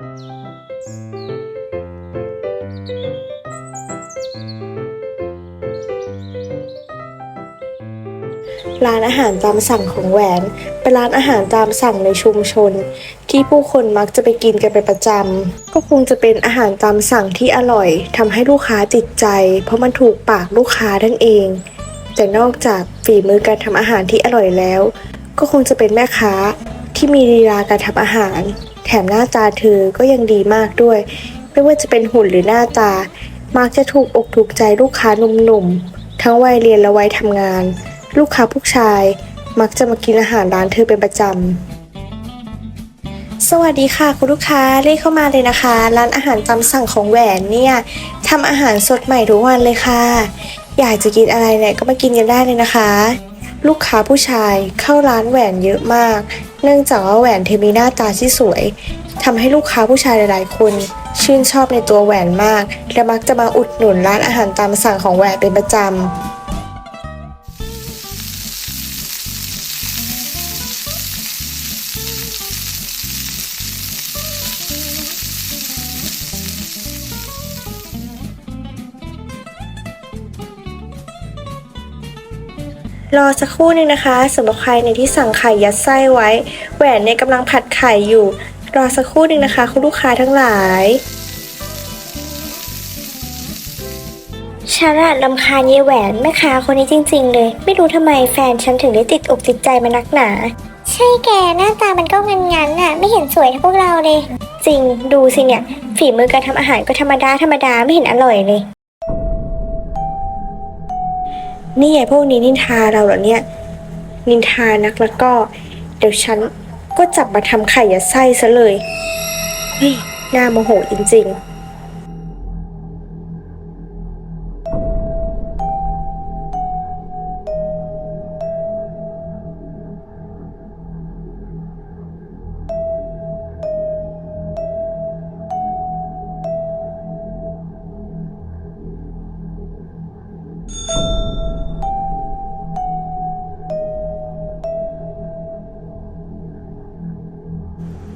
ร้านอาหารตามสั่งของแหวน เป็นร้านอาหารตามสั่งในชุมชน ที่ผู้คนมักจะไปกินกันเป็นประจำ ก็คงจะเป็นอาหารตามสั่งที่อร่อยทำให้ลูกค้าติดใจ เพราะมันถูกปากลูกค้านั่นเอง แต่นอกจากฝีมือการทำอาหารที่อร่อยแล้ว ก็คงจะเป็นแม่ค้าที่มีลีลาการทำอาหาร ถมหน้าตาเธอก็ยังดีมากด้วย ไม่ว่าจะเป็นหุ่นหรือหน้าตา มักจะถูกอกถูกใจลูกค้าหนุ่มๆ ทั้งวัยเรียนและวัยทำงาน ลูกค้าผู้ชาย มักจะมากินอาหารร้านเธอเป็นประจำ สวัสดีค่ะคุณลูกค้าเรียกเข้ามาเลยนะคะ ร้านอาหารตามสั่งของแหวนเนี่ยทำอาหารสดใหม่ทุกวันเลยค่ะ อยากจะกินอะไรเนี่ยก็มากินกันได้เลยนะคะ ลูกค้าผู้ชายเข้าร้านแหวนเยอะมาก เนื่องจากว่าแหวนเธอมีหน้าตาที่สวยทำให้ลูกค้าผู้ชายหลาย ๆ คน ชื่นชอบในตัวแหวนมาก และมักจะมาอุดหนุนร้านอาหารตามสั่งของแหวนเป็นประจำ รอสักครู่นึงนะคะสำหรับใครในที่สั่งไข่ยัดไส้ไว้ แหวนเนี่ยกำลังผัดไข่อยู่ รอสักครู่นึงนะคะ คุณลูกค้าทั้งหลายฉันอะลำคาญเยายแหวนแม่ค้าคนนี้จริง ๆ เลย ไม่รู้ทำไมแฟนฉันถึงได้ติดอกติดใจมานักหนา ใช่แกหน้าตามันก็งันงันๆน่ะไม่เห็นสวยเท่าพวกเราเลย จริงดูสิเนี่ย ฝีมือการทำอาหารก็ธรรมดาธรรมดาไม่เห็นอร่อยเลย นี่ไงพวกนี้นินทาเราเหรอเนี่ย นินทานักแล้วก็ เดี๋ยวฉันก็จับมาทำไข่ยัดไส้ซะเลยเฮ้ยน่าโมโหจริง ๆ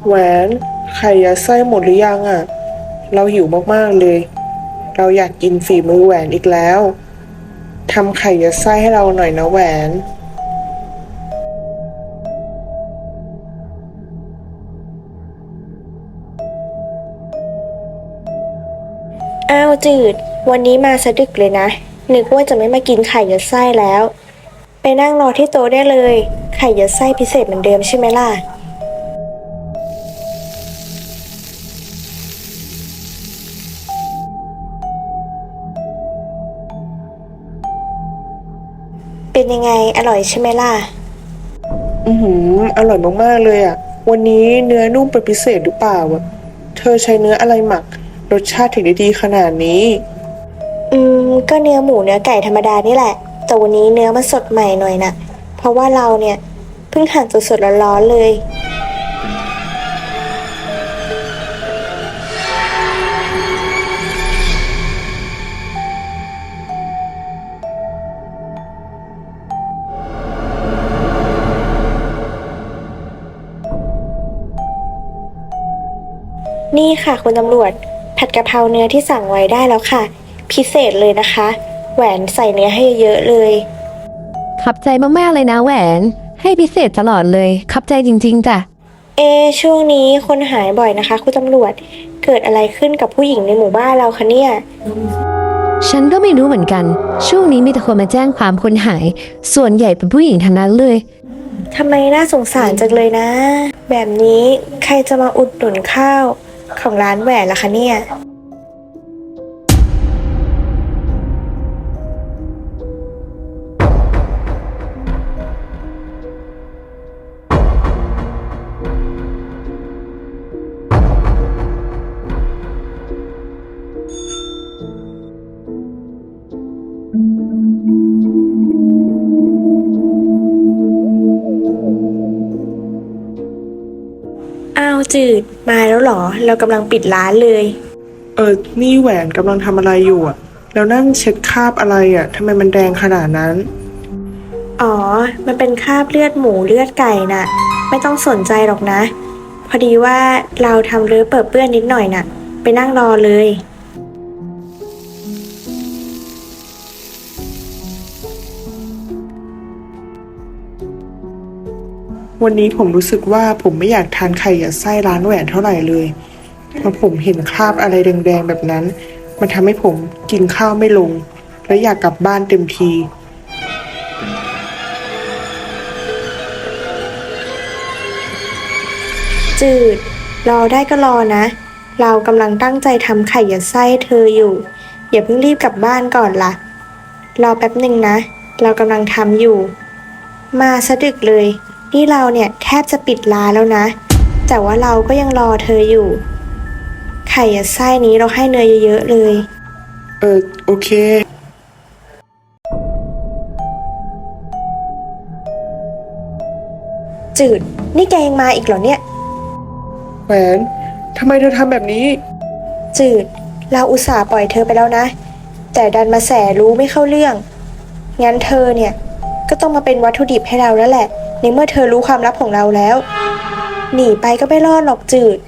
แหวนไข่ยัดไส้หมดหรือยังอะ่ะ เราหิวมากๆเลย เราอยากกินฝีมือแหวนอีกแล้วทำไข่ยัดไส้ให้เราหน่อยนะแหวน อ้าวจืด วันนี้มาสะดึกเลยนะ นึกว่าจะไม่มากินไข่ยัดไส้แล้ว ไปนั่งรอที่โต๊ะได้เลย ไข่ยัดไส้พิเศษเหมือนเดิมใช่ไหมล่ะ เป็นยังไงอร่อยใช่ไหมล่ะ อือหือ อร่อยมากๆเลยอะ่ะ วันนี้เนื้อนุ่มเป็นพิเศษหรือเปล่าอะเธอใช้เนื้ออะไรหมัก รสชาติถึงได้ดีขนาดนี้ อืม ก็เนื้อหมูเนื้อไก่ธรรมดานี่แหละ แต่วันนี้เนื้อมันสดใหม่หน่อยนะเพราะว่าเราเนี่ยเพิ่งหั่นสดๆร้อนๆเลย นี่ค่ะคุณตำรวจ ผัดกะเพราเนื้อที่สั่งไว้ได้แล้วค่ะ พิเศษเลยนะคะ แหวนใส่เนื้อให้เยอะเลย ขับใจมากๆเลยนะแหวน ให้พิเศษตลอดเลย ขับใจจริงๆจ้ะ เอะช่วงนี้คนหายบ่อยนะคะ คุณตำรวจ เกิดอะไรขึ้นกับผู้หญิงในหมู่บ้านเราคะเนี่ย ฉันก็ไม่รู้เหมือนกัน ช่วงนี้มีแต่คนมาแจ้งความคนหาย ส่วนใหญ่เป็นผู้หญิงทั้งนั้นเลย ทำไมน่าสงสารจังเลยนะ แบบนี้ใครจะมาอุดหนุนข้าว ของร้านแหวนล่ะคะเนี่ย อ้าวจืด มาแล้วเหรอ เรากำลังปิดร้านเลย เออ นี่แหวนกำลังทำอะไรอยู่อะ่ะแล้วนั่งเช็ดคราบอะไรอะ่ะทำไมมันแดงขนาดนั้น อ๋อ มันเป็นคราบเลือดหมูเลือดไก่น่ะ ไม่ต้องสนใจหรอกนะ พอดีว่าเราทำเรือเปิดเปื้อนนิดหน่อยน่ะ ไปนั่งรอเลย วันนี้ผมรู้สึกว่าผมไม่อยากทานไข่ยัดไส้ร้านแหวนเท่าไหร่เลยเพราะผมเห็นคราบอะไรแดงๆแบบนั้น มันทำให้ผมกินข้าวไม่ลง และอยากกลับบ้านเต็มทีจืด รอได้ก็รอนะ เรากำลังตั้งใจทำไข่ยัดไส้เธออยู่ อย่าเพิ่งรีบกลับบ้านก่อนละ่ะ รอแป๊บหนึ่งนะ เรากำลังทำอยู่ มาสะดึกเลย นี่เราเนี่ยแทบจะปิดร้านแล้วนะ แต่ว่าเราก็ยังรอเธออยู่ ไข่ยัดไส้นี้เราให้เนยเยอะๆเลย เออโอเค จืด นี่แกยังมาอีกเหรอเนี่ย แหวนทำไมเธอทำแบบนี้ จืด เราอุตส่าห์ปล่อยเธอไปแล้วนะ แต่ดันมาแสรู้ไม่เข้าเรื่อง งั้นเธอเนี่ย ก็ต้องมาเป็นวัตถุดิบให้เราแล้วแหละ ในเมื่อเธอรู้ความลับของเราแล้ว หนีไปก็ไม่รอดหรอกจืด